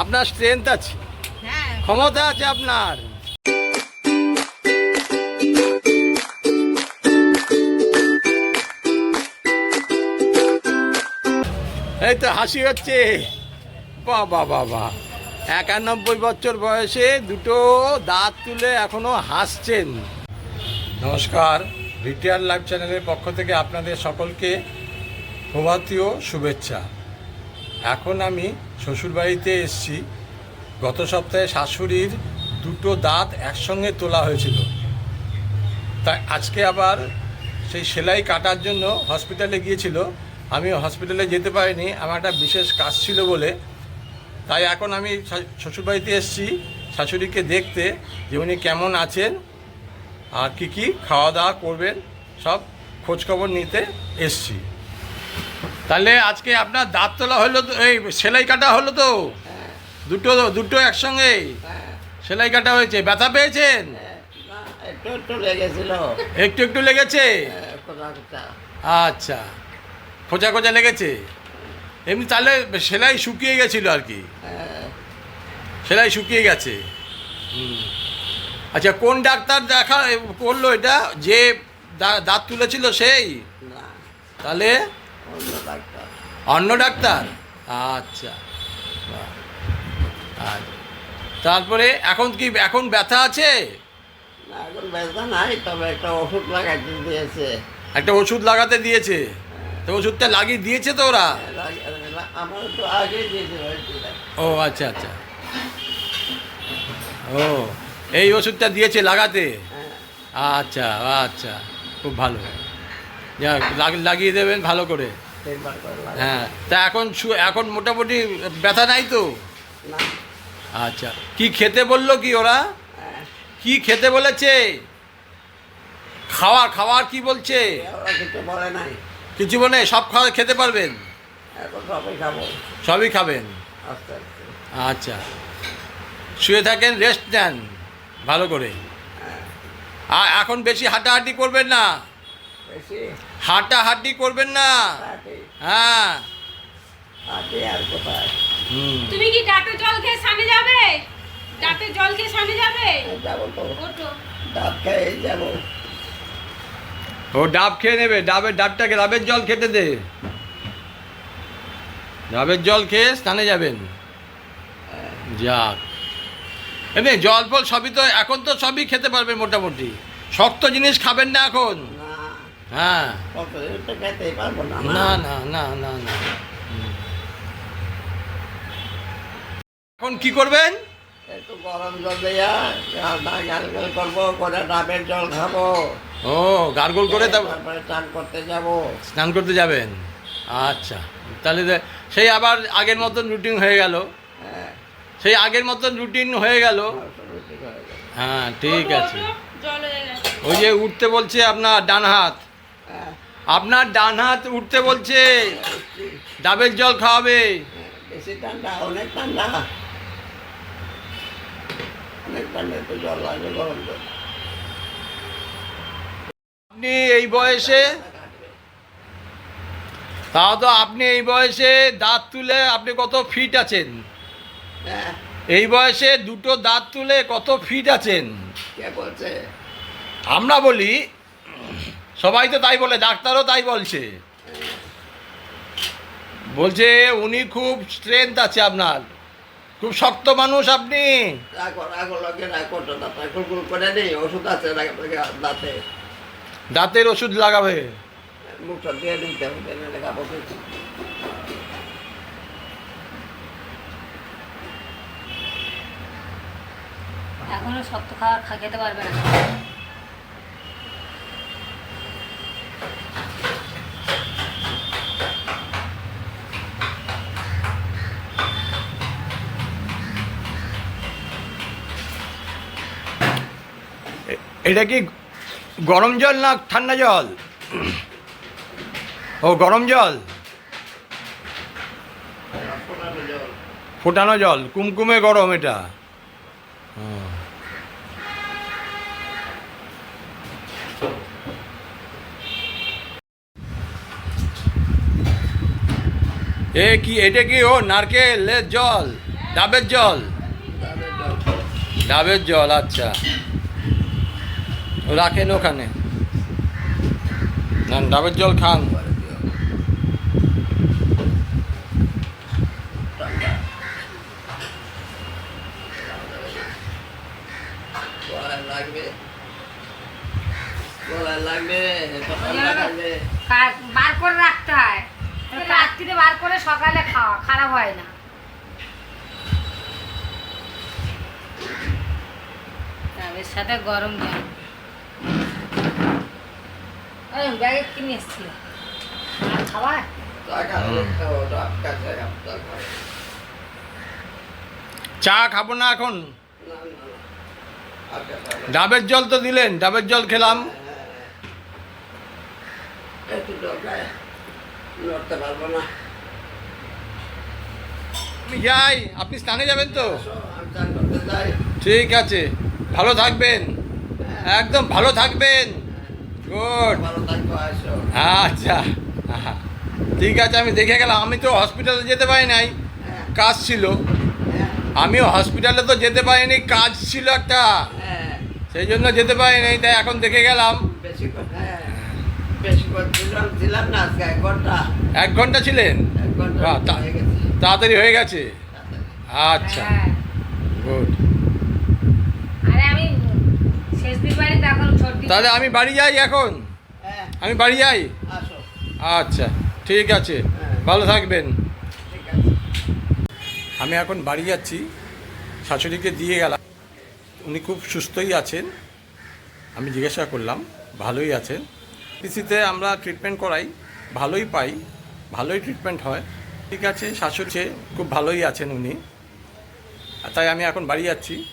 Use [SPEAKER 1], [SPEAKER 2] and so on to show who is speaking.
[SPEAKER 1] আপনার স্ট্রেংথ আছে।
[SPEAKER 2] হ্যাঁ।
[SPEAKER 1] ক্ষমতা আছে আপনার। এই তো হাসি হচ্ছে। বাবা বাবা। একানব্বই বছর বয়সে দুটো দাঁত তুলে এখনও হাসছেন। নমস্কার। রিটায়ার লাইভ চ্যানেলের পক্ষ থেকে আপনাদের সকলকে প্রভাতীয় শুভেচ্ছা। এখন আমি শ্বশুরবাড়িতে এসেছি। গত সপ্তাহে শাশুড়ির দুটো দাঁত একসঙ্গে তোলা হয়েছিল। তাই আজকে আবার সেই সেলাই কাটার জন্য হসপিটালে গিয়েছিল। আমি হসপিটালে যেতে পারিনি, আমার একটা বিশেষ কাজ ছিল বলে। তাই এখন আমি শ্বশুরবাড়িতে এসেছি। শাশুড়িকে দেখতে যে উনি কেমন আছেন, আর কি কি খাওয়া দাওয়া করবেন, সব খোঁজখবর নিতে এসছি। তাহলে আজকে আপনার দাঁত তোলা হলো তো এই সেলাই কাটা হলো তো? দুটো দুটো একসঙ্গে? সেলাই কাটা হয়েছে। ব্যথা পেয়েছেন?
[SPEAKER 3] একটু একটু লেগেছিল
[SPEAKER 1] একটু একটু লেগেছে? আচ্ছা। খোঁচা খোঁচা লেগেছে? এমনি তাহলে সেলাই শুকিয়ে গেছিল আর কি? সেলাই শুকিয়ে গেছে। আচ্ছা কোন ডাক্তার দেখা করল এটা? যে দাঁত তুলেছিল সেই? তাহলে
[SPEAKER 3] অন্য ডাক্তার।
[SPEAKER 1] অন্য ডাক্তার? আচ্ছা। তারপরে এখন কি এখন ব্যথা আছে?
[SPEAKER 3] না এখন ব্যথা নাই তবে একটা ওষুধ লাগাইতে দিয়েছে।
[SPEAKER 1] একটা ওষুধ লাগাতে দিয়েছে? তো ওষুধটা লাগিয়ে দিয়েছে তো ওরা?
[SPEAKER 3] আমার আগে
[SPEAKER 1] ও আচ্ছা আচ্ছা। ও এই ওষুধটা দিয়েছে লাগাতে?
[SPEAKER 3] হ্যাঁ,
[SPEAKER 1] আচ্ছা আচ্ছা খুব ভালো। লাগিয়ে দেবেন ভালো করে। হ্যাঁ তা এখন এখন মোটামুটি ব্যথা নাই তো? আচ্ছা কি খেতে বলল কি ওরা?
[SPEAKER 3] হ্যাঁ,
[SPEAKER 1] কি খেতে বলেছে? খাওয়ার খাওয়ার কি বলছে?
[SPEAKER 3] কিছু বলে নাই।
[SPEAKER 1] সব খাওয়া খেতে পারবেন?
[SPEAKER 3] সবাই খাব।
[SPEAKER 1] সবই খাবেন? আচ্ছা। শুয়ে থাকেন রেস্ট নেন ভালো করে।
[SPEAKER 3] হ্যাঁ,
[SPEAKER 1] আর এখন বেশি হাঁটাহাঁটি করবেন না। হাঁটাহাঁটি করবেন না। হ্যাঁ।
[SPEAKER 2] তুমি কি ডাবের জল খেয়ে সামনে যাবে? ডাবের জল খেয়ে সামনে যাবে?
[SPEAKER 3] যাব তো। ডাব খেয়ে যাব।
[SPEAKER 1] ও ডাব খেয়ে নেবে। ডাবের ডাবটাকে ডাবের জল খেতে দে। ডাবের জল খেয়ে স্নানে যাবেন। যাক। এমনি জল ফল সবই তো এখন তো সবই খেতে পারবেন মোটামুটি। শক্ত জিনিস খাবেন না এখন। হ্যাঁ।
[SPEAKER 3] কতদিন তো পারব না
[SPEAKER 1] না না না না না। এখন কি করবেন?
[SPEAKER 3] একটু গরম জল দিয়া গালগাল করব করে ডাবের জল খাব।
[SPEAKER 1] ও গার্গল করে তারপর
[SPEAKER 3] চান করতে যাব।
[SPEAKER 1] স্নান করতে যাবেন? আচ্ছা। তাহলে সেই আবার আগের মতন রুটিন হয়ে গেল।
[SPEAKER 3] হ্যাঁ।
[SPEAKER 1] সেই আগের মতন রুটিন হয়ে গেল।
[SPEAKER 3] হয়ে গেল।
[SPEAKER 1] হ্যাঁ ঠিক আছে।
[SPEAKER 2] হয়ে
[SPEAKER 1] ওই যে উঠতে বলছে আপনার ডান হাত।
[SPEAKER 3] হ্যাঁ
[SPEAKER 1] আপনার ডান হাত উঠতে বলছে ডাবের জল খাওয়াবে।
[SPEAKER 3] বেশি ঠান্ডা অনেক ঠান্ডা। অনেক ঠান্ডা একটু জল লাগবে গরম জল।
[SPEAKER 1] আপনি এই বয়সে তাও তো আপনি এই বয়সে দাঁত তুলে আপনি কত ফিট আছেন?
[SPEAKER 3] হ্যাঁ।
[SPEAKER 1] এই বয়সে দুটো দাঁত তুলে কত ফিট আছেন?
[SPEAKER 3] কে বলছে?
[SPEAKER 1] আমরা বলি সবাই তো তাই বলে ডাক্তারও তাই বলছে। বলছে উনি খুব স্ট্রেংথ আছে আপনার। খুব শক্ত মানুষ আপনি। দাঁতের ওষুধ লাগাবে।
[SPEAKER 2] এখনও শক্ত খাবার খা খেতে পারবে না।
[SPEAKER 1] এটা কি গরম জল না ঠান্ডা জল? ও, গরম জল।
[SPEAKER 3] ফোটানো জল,
[SPEAKER 1] কুমকুমে গরম এটা। এ কি, এটা কি, ও, নারকেলের জল? ডাবের জল।
[SPEAKER 3] ডাবের জল
[SPEAKER 1] আচ্ছা। রাখেন ওখানে। না ডাবের জল খান।
[SPEAKER 3] লাগবে।
[SPEAKER 2] বার করে রাখতে হয়। রাত্রিরে বার করে সকালে খাওয়া খারাপ হয় না। ডাবের সাথে গরম জল ব্যাগে কিনে খাবার?
[SPEAKER 1] চা খাব না এখন? ডাবের জল তো দিলেন ডাবের জল খেলাম।
[SPEAKER 3] পারব না।
[SPEAKER 1] আমি যাই আপনি স্নানে যাবেন তো? ঠিক আছে ভালো থাকবেন। একদম ভালো থাকবেন। গুড আচ্ছা। ঠিক আছে আমি দেখে গেলাম আমি তো হসপিটালে যেতে পারি নাই।
[SPEAKER 3] হ্যাঁ।
[SPEAKER 1] কাজ ছিল।
[SPEAKER 3] হ্যাঁ।
[SPEAKER 1] আমি হসপিটালে তো যেতে পারিনি কাজ ছিল একটা।
[SPEAKER 3] হ্যাঁ।
[SPEAKER 1] সেই জন্য যেতে পারি পারিনি তাই এখন দেখে গেলাম।
[SPEAKER 3] হ্যাঁ। এক ঘণ্টা।
[SPEAKER 1] এক ঘণ্টা ছিলেন?
[SPEAKER 3] এক ঘণ্টা
[SPEAKER 1] বাহ, তা-
[SPEAKER 3] গেছে।
[SPEAKER 1] তাড়াতাড়ি হয়ে গেছে। আচ্ছা। গুড
[SPEAKER 2] আরে আমি শেষ দিন বাড়ি তখন সর্দি
[SPEAKER 1] তাহলে আমি বাড়ি যাই এখন?
[SPEAKER 3] হ্যাঁ।
[SPEAKER 1] আমি বাড়ি যাই? আচ্ছা ঠিক আছে।
[SPEAKER 3] হ্যাঁ।
[SPEAKER 1] ভালো থাকবেন। আমি এখন বাড়ি যাচ্ছি। শাশুড়িকে দিয়ে গেলাম। উনি খুব সুস্থই আছেন। আমি জিজ্ঞাসা করলাম ভালোই আছেন? পিসিতে আমরা ট্রিটমেন্ট করাই। ভালোই পাই। ভালোই ট্রিটমেন্ট হয়। ঠিক আছে শাশুড়ি খুব ভালোই আছেন উনি। আর তাই আমি এখন বাড়ি যাচ্ছি।